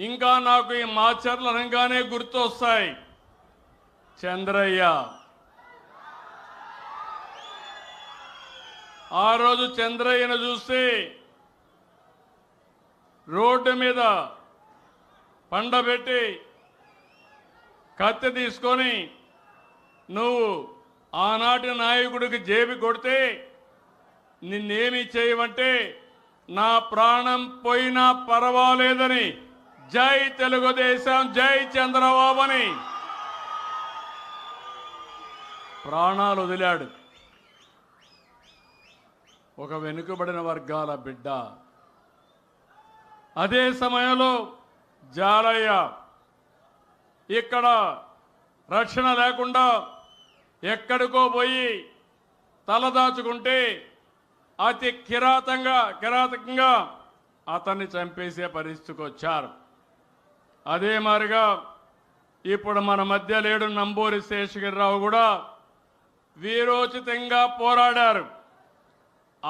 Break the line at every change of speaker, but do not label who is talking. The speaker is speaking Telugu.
ఇంకా నాకు ఈ మాచర్ల రంగానే గుర్తొస్తాయి. చంద్రయ్య. ఆ రోజు చంద్రయ్యను చూస్తే రోడ్డు మీద పండబెట్టి కత్తి తీసుకొని నువ్వు ఆనాటి నాయకుడికి జేబి కొడితే నిన్నేమి చేయమంటే నా ప్రాణం పోయినా పర్వాలేదని జై తెలుగుదేశం జై చంద్రబాబు అని ప్రాణాలు వదిలాడు. ఒక వెనుకబడిన వర్గాల బిడ్డ. అదే సమయంలో జాలయ్య ఇక్కడ రక్షణ లేకుండా ఎక్కడికో పోయి తలదాచుకుంటే అతి కిరాతంగా కిరాతకంగా అతన్ని చంపేసే పరిస్థితికి వచ్చారు. అదే మాదిరిగా ఇప్పుడు మన మధ్య లేడు నంబూరి శేషగిరిరావు కూడా వీరోచితంగా పోరాడారు.